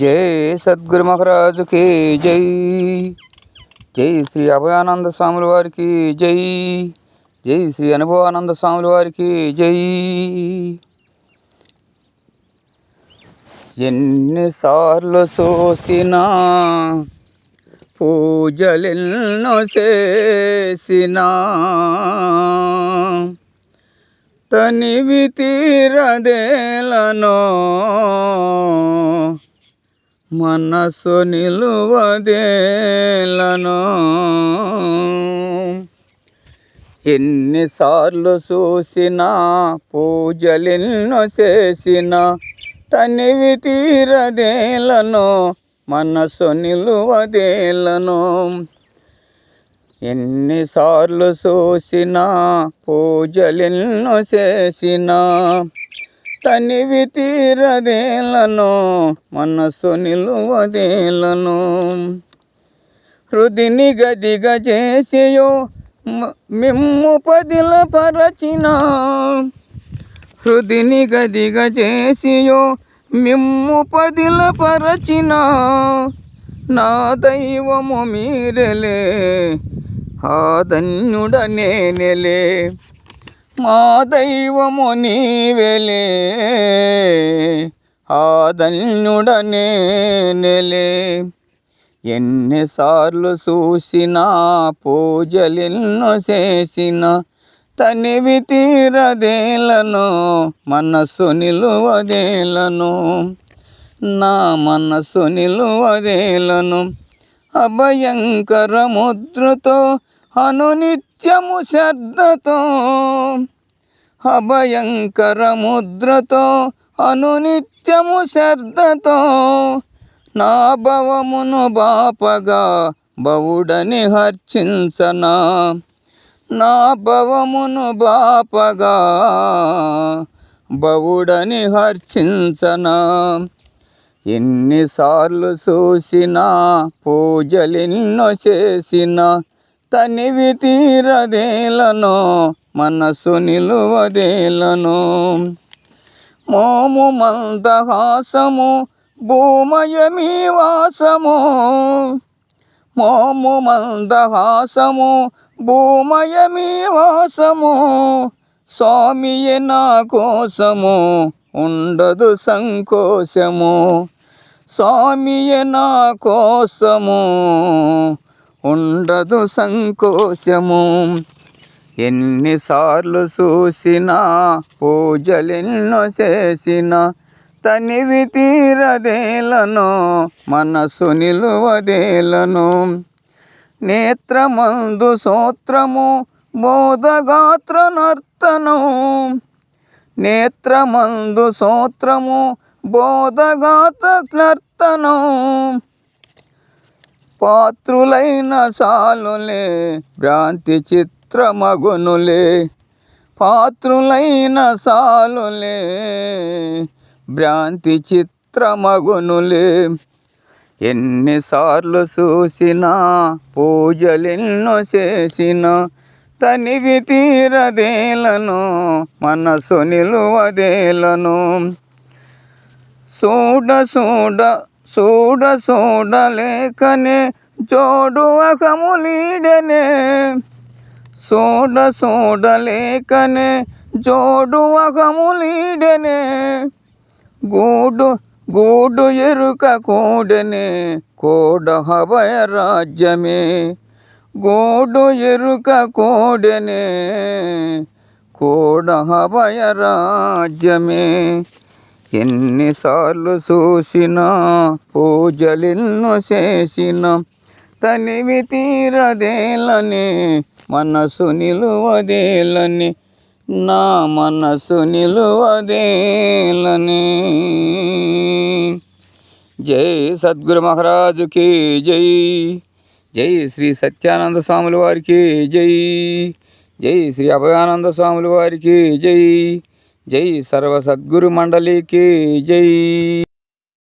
జై సద్గురు మహారాజుకి జై. జై శ్రీ అభయానంద స్వాముల వారికి జై. జై శ్రీ అనుభవానంద స్వాముల వారికి జై. ఎన్నిసార్లు చూసినా పూజలెన్నో చేసినా తనివి తీరదేలనో మనసు నిలువదేలను. ఎన్నిసార్లు చూసినా పూజలిన్ను చేసిన తనివి తీరదేలను. మనసు నిలువదేలను. ఎన్నిసార్లు చూసినా పూజలిన్ను చేసినా తనివి తీరదేలను మనస్సు నిలువదేలను. హృదిని గదిగ చేసియో మిమ్ము పదిల పరచిన. హృదిని గదిగ చేసియో మిమ్ము పదిల పరచిన. నా దైవము మీరలే ఆ ధన్యుడ నేనెలే మా దైవము నీవెలే ఆదన్యుడనే నెలే. ఎన్నిసార్లు చూసినా పూజలిన్ను చేసిన తనివి తీరదేలను మనసు నిలువదేలను నా మనసు నిలువదేలను అభయంకర ముద్రతో అనునిత్యము శ్రద్ధతో అభయంకర ముద్రతో అనునిత్యము శ్రద్ధతో నా భవమును బాపగా బవుడని హర్చించనా. నా భవమును బాపగా బవుడని హర్చించనా. ఎన్నిసార్లు చూసినా పూజలిన్నో చేసినా తనివి తీరదేలను మనసు నిలువదేలను. మోము మందహాసము భూమయమీ వాసము మోము మందహాసము భూమయమీ వాసము స్వామియే నా కోసము ఉండదు సంకోశము స్వామియే నా కోసము ఉండదు సంకోచము. ఎన్నిసార్లు చూసినా పూజలెన్నో చేసినా తనివి తీరదేలను మనసు నిలువదేలను. నేత్రమందు సూత్రము బోధగాత్ర నర్తనం నేత్రమందు సూత్రము బోధగాత నర్తనం పాత్రులైన సాలులే భ్రాంతి చిత్రమగునులే. పాత్రులైన సాలులే భ్రాంతి చిత్రమగునులే. ఎన్నిసార్లు చూసినా పూజలెన్నో చేసినా తనివి తీరదేలను మనసు నిలువదేలను. చూడ చూడ చూడ చూడలేకనే జోడు అకములీడనే చూడ చూడలేకనే జోడు అకములీడనే గూడు గూడు ఎరుక కూడనే కోడ హభయ రాజ్యమే. గూడు ఎరుక కూడనే కోడ హభయ రాజ్యమే. ఎన్నిసార్లు చూసినా పూజలిన్ను చేసిన తనివి తీరదేలని మనసు నిలువదేలని నా మనసు నిలువదేలని. జై సద్గురు మహారాజుకి జై. జై శ్రీ సత్యానంద స్వాముల వారికి జై. జై శ్రీ అభయానంద స్వాముల వారికి జై. జై సర్వ సద్గురు మండలికి జై.